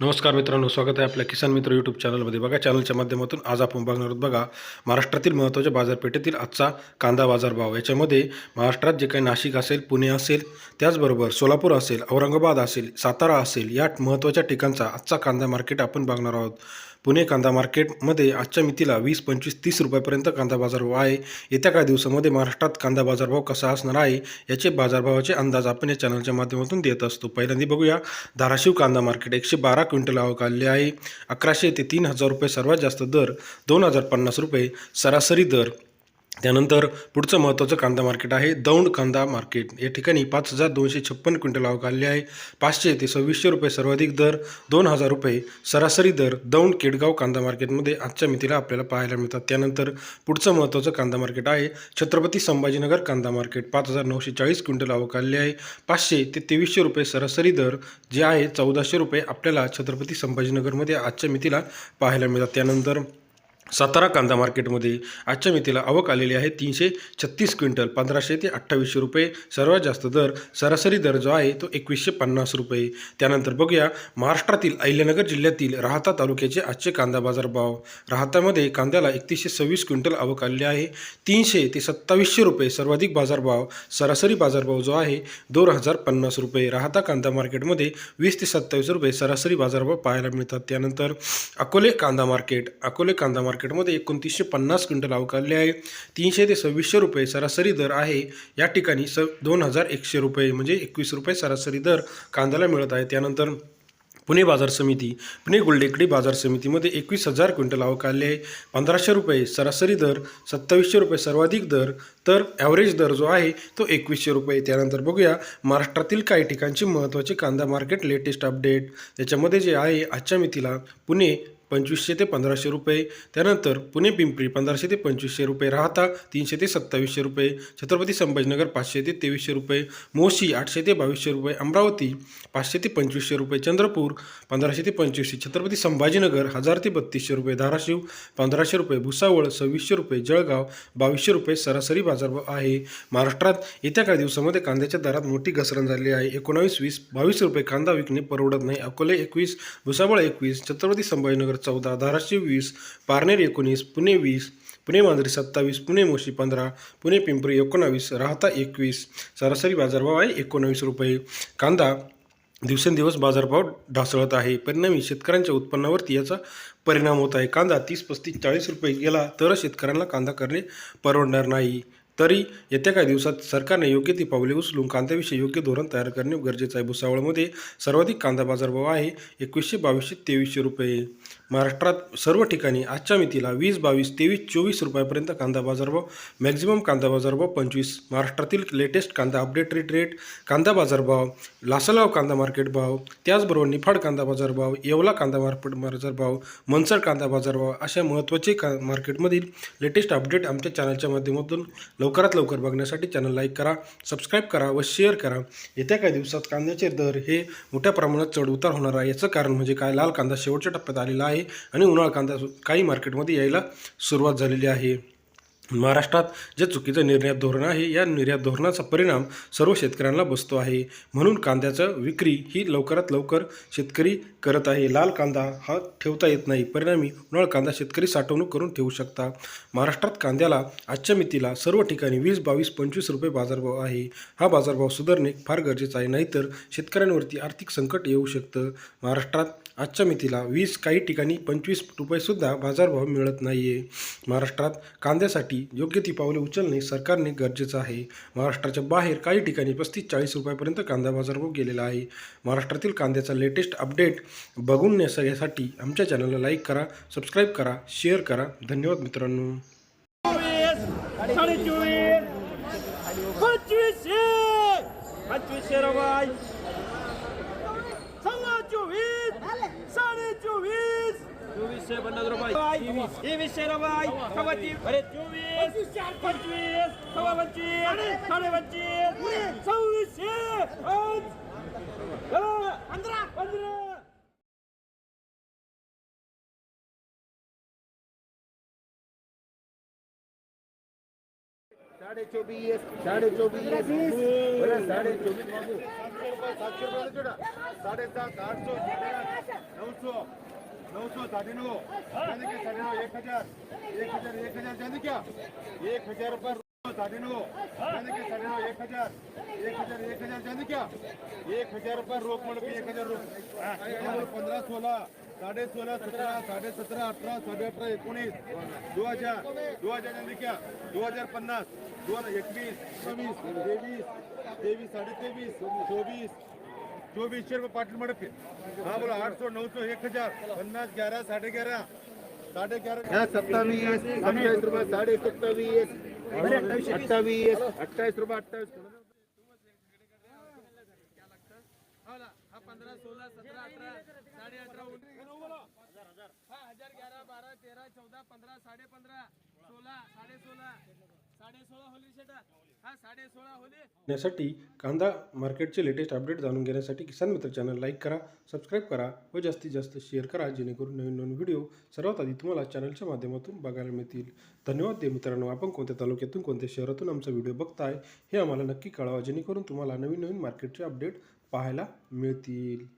नमस्कार मित्रांनो स्वागत आहे आपल्या किसान मित्र यूट्यूब चॅनलमध्ये बघा चॅनलच्या माध्यमातून आज आपण बघणार आहोत बघा महाराष्ट्रातील महत्त्वाच्या बाजारपेठेतील आजचा कांदा बाजारभाव. याच्यामध्ये महाराष्ट्रात जे काही नाशिक असेल पुणे असेल त्याचबरोबर सोलापूर असेल औरंगाबाद असेल सातारा असेल या महत्त्वाच्या ठिकाणचा आजचा कांदा मार्केट आपण बघणार आहोत. पुणे कांदा मार्केटमध्ये आजच्या मितीला वीस पंचवीस तीस रुपयापर्यंत कांदा बाजारभाव आहे. येत्या काही दिवसामध्ये महाराष्ट्रात कांदा बाजारभाव कसा असणार आहे याचे बाजारभावाचे अंदाज आपण या चॅनलच्या माध्यमातून देत असतो. पहिल्यांदा बघूया धाराशिव कांदा मार्केट एकशे बारा क्विंटल आवक आले आहे. अकराशे ते तीन हजार रुपये सर्वात जास्त दर दोन हजार पन्नास रुपये सरासरी दर. त्यानंतर पुढचं महत्त्वाचं कांदा मार्केट आहे. दौंड कांदा मार्केट. या ठिकाणी पाच हजार दोनशे छप्पन क्विंटल आवक आलेली आहे. पाचशे ते सव्वीसशे रुपये सर्वाधिक दर दोन हजार रुपये सरासरी दर दौंड केडगाव कांदा मार्केटमध्ये आजच्या मितीला आपल्याला पाहायला मिळतात. त्यानंतर पुढचं महत्त्वाचं कांदा मार्केट आहे. छत्रपती संभाजीनगर कांदा मार्केट. पाच हजार नऊशे चाळीस क्विंटल आवक आलेली आहे. पाचशे ते तेवीसशे रुपये सरासरी दर जे आहे चौदाशे रुपये आपल्याला छत्रपती संभाजीनगरमध्ये आजच्या मितीला पाहायला मिळतात. त्यानंतर सातारा कांदा मार्केटमध्ये आजच्या मितीला आवक आलेली आहे. तीनशे छत्तीस क्विंटल पंधराशे ते अठ्ठावीसशे रुपये. सर्वात जास्त दर सरासरी दर जो आहे तो एकवीसशे पन्नास रुपये. त्यानंतर बघूया महाराष्ट्रातील अहिल्यानगर जिल्ह्यातील राहता तालुक्याचे आजचे कांदा बाजार भाव राहतामध्ये कांद्याला एकतीसशे सव्वीस क्विंटल आवक आलेली आहे. तीनशे ते सत्तावीसशे रुपये सर्वाधिक बाजारभाव सरासरी बाजारभाव जो आहे दोन हजार पन्नास रुपये. राहता कांदा मार्केटमध्ये वीस ते सत्तावीस रुपये सरासरी बाजारभाव पाहायला मिळतात. त्यानंतर अकोले कांदा मार्केट अकोले कांदा मार्केट मार्केटमध्ये एकोणतीसशे पन्नास क्विंटल अवकालले आहे. तीनशे ते सव्वीसशे रुपये सरासरी दर आहे. या ठिकाणी स दोन हजार एकशे रुपये म्हणजे एकवीस रुपये सरासरी दर कांद्याला मिळत आहे. त्यानंतर पुणे बाजार समिती पुणे गुलडेकडी बाजार समितीमध्ये एकवीस हजार क्विंटल आवक आले आहे. पंधराशे रुपये सरासरी दर सत्तावीसशे रुपये सर्वाधिक दर तर ॲव्हरेज दर जो आहे तो एकवीसशे रुपये. त्यानंतर बघूया महाराष्ट्रातील काही ठिकाणची महत्त्वाची कांदा मार्केट लेटेस्ट अपडेट त्याच्यामध्ये जे आहे आजच्या मितीला पुणे पंचवीसशे ते पंधराशे रुपये. त्यानंतर पुणे पिंपरी पंधराशे ते पंचवीसशे रुपये राहता तीनशे ते सत्तावीसशे रुपये. छत्रपती संभाजीनगर पाचशे ते तेवीसशे रुपये. मोशी आठशे ते बावीसशे रुपये. अमरावती पाचशे ते पंचवीसशे रुपये. चंद्रपूर पंधराशे ते पंचवीसशे. छत्रपती संभाजीनगर हजार ते बत्तीसशे रुपये. धाराशिव पंधराशे रुपये. भुसावळ सव्वीसशे रुपये. जळगाव बावीसशे रुपये. सरासरी बाजारभाव आहे. महाराष्ट्रात येत्या काही दिवसामध्ये कांद्याच्या दरात मोठी घसरण झाली आहे. एकोणावीस वीस बावीस रुपये कांदा विकणे परवडत नाही. अकोले एकवीस भुसावळ एकवीस छत्रपती संभाजीनगर चौदा धाराशिव वीस पारनेर एकोणीस पुणे वीस पुणे मांजरी सत्तावीस पुणे मोशी पंधरा पुणे पिंपरी एकोणावीस राहता एकवीस सरासरी बाजारभाव आहे एकोणावीस रुपये. कांदा दिवसेंदिवस बाजारभाव ढासळत आहे. परिणामी शेतकऱ्यांच्या उत्पन्नावरती याचा परिणाम होत आहे. कांदा तीस पस्तीस चाळीस रुपये गेला तरच शेतकऱ्यांना कांदा करणे परवडणार नाही. तरी येत्या काही दिवसात सरकारने योग्य ती पावले उचलून कांद्याविषयी योग्य धोरण तयार करणे गरजेचं आहे. भुसावळमध्ये सर्वाधिक कांदा बाजारभाव आहे एकवीसशे बावीसशे तेवीसशे रुपये. महाराष्ट्रात सर्व ठिकाणी आजच्या मितीला वीस बावीस तेवीस चोवीस रुपयापर्यंत कांदा बाजारभाव मॅक्झिमम कांदा बाजारभाव पंचवीस. महाराष्ट्रातील लेटेस्ट कांदा अपडेट रेट रेट कांदा बाजारभाव लासलगाव कांदा मार्केट भाव त्याचबरोबर निफाड कांदा बाजारभाव येवला कांदा मार्केट बाजारभाव मनसर कांदा बाजारभाव अशा महत्त्वाचे का मार्केटमधील लेटेस्ट अपडेट आमच्या चॅनलच्या माध्यमातून लवकरात लवकर बघण्यासाठी चॅनल लाईक करा सबस्क्राईब करा व शेअर करा. येत्या काही दिवसात कांद्याचे दर हे मोठ्या प्रमाणात चढ उतार होणार आहे. याचं कारण म्हणजे काय? लाल कांदा शेवटच्या टप्प्यात आलेला आहे. आणि उन्हाळा कांदा काही मार्केटमध्ये यायला सुरुवात झालेली आहे. महाराष्ट्रात जे चुकीचं निर्यात धोरण आहे या निर्यात धोरणाचा परिणाम सर्व शेतकऱ्यांना बसतो आहे. म्हणून कांद्याचं विक्री ही लवकरात लवकर शेतकरी करत आहे. लाल कांदा हा ठेवता येत नाही. परिणामी उन्हाळ कांदा शेतकरी साठवणूक करून ठेवू शकता. महाराष्ट्रात कांद्याला आजच्या मितीला सर्व ठिकाणी वीस बावीस पंचवीस रुपये बाजारभाव आहे. हा बाजारभाव सुधारणे फार गरजेचं आहे. नाहीतर शेतकऱ्यांवरती आर्थिक संकट येऊ शकतं. महाराष्ट्रात आजच्या मितीला वीस काही ठिकाणी पंचवीस रुपयेसुद्धा बाजारभाव मिळत नाही आहे महाराष्ट्रात कांद्यासाठी योग्य ती पावले उचलणे सरकारने गरजेचं आहे. महाराष्ट्राच्या बाहेर काही ठिकाणी पस्तीस चाळीस रुपयापर्यंत कांदा बाजारभाव गेलेला आहे. महाराष्ट्रातील कांद्याचा लेटेस्ट अपडेट बघून सगळ्यासाठी आमच्या चॅनलला लाईक करा सबस्क्राईब करा शेअर करा. धन्यवाद मित्रांनो. पंचवीसशे पंचवीसशे सव्वा चोवीस साडे चोवीस चोवीसशे पन्नास रुपये तेवीसशे रवाय सव्वा तीस अरे चोवीस पंचवीस सव्वा पंचवीस साडे पंचवीस सव्वीसशे पंधरा पंधरा साडे चोवीस साडे चोवीस बोला साडे चोवीस बाबू सातशे रुपये जोडा साडेसात आठशे नऊशे नौ सौ साढ़े नौ जाने के साढ़े एक हजार. एक हजार एक हजार. जाने क्या एक हजार रुपये साढ़े नौ जाने के एक हजार. एक हजार एक हजार. जाने क्या एक हजार रुपये रोक म्हणून एक हजार रोक पंधरा सोळा साडे सोळा सतरा साडे सतरा अठरा साडे अठरा एकोणीस. दो हजार. दो हजार जाने क्या दो हजार पन्नास. दोन एकवीस सव्वीस तेवीस तेवीस साडे तेवीस चोवीस चोवीसशे रुपये पाटील मडप हा। बोला आठ सौ नऊ सौ एक हजार पन्नास ग्यारह साडे ग्यारह। साडे ग्यारह। सत्तावीस सत्तावीस रुपये साडे सत्तावीस अठ्ठावीस अठ्ठावीस रुपये अठ्ठावीस हा पंधरा सोळा सतरा अठरा साडे अठरा हा हजार ग्यारा बारा तेरा चौदा पंधरा साडे पंधरा सोळा साडे सोळा साडे यासाठी कांदा मार्केटचे लेटेस्ट अपडेट जाणून घेण्यासाठी किसान मित्र चॅनल लाईक करा सबस्क्राईब करा व जास्तीत जास्त शेअर करा जेणेकरून नवीन नवीन व्हिडिओ सर्वात आधी तुम्हाला चॅनलच्या माध्यमातून बघायला मिळतील. धन्यवाद दे मित्रांनो आपण कोणत्या तालुक्यातून कोणत्या शहरातून आमचा व्हिडिओ बघताय हे आम्हाला नक्की कळवा जेणेकरून तुम्हाला नवीन नवीन मार्केटचे अपडेट पाहायला मिळतील.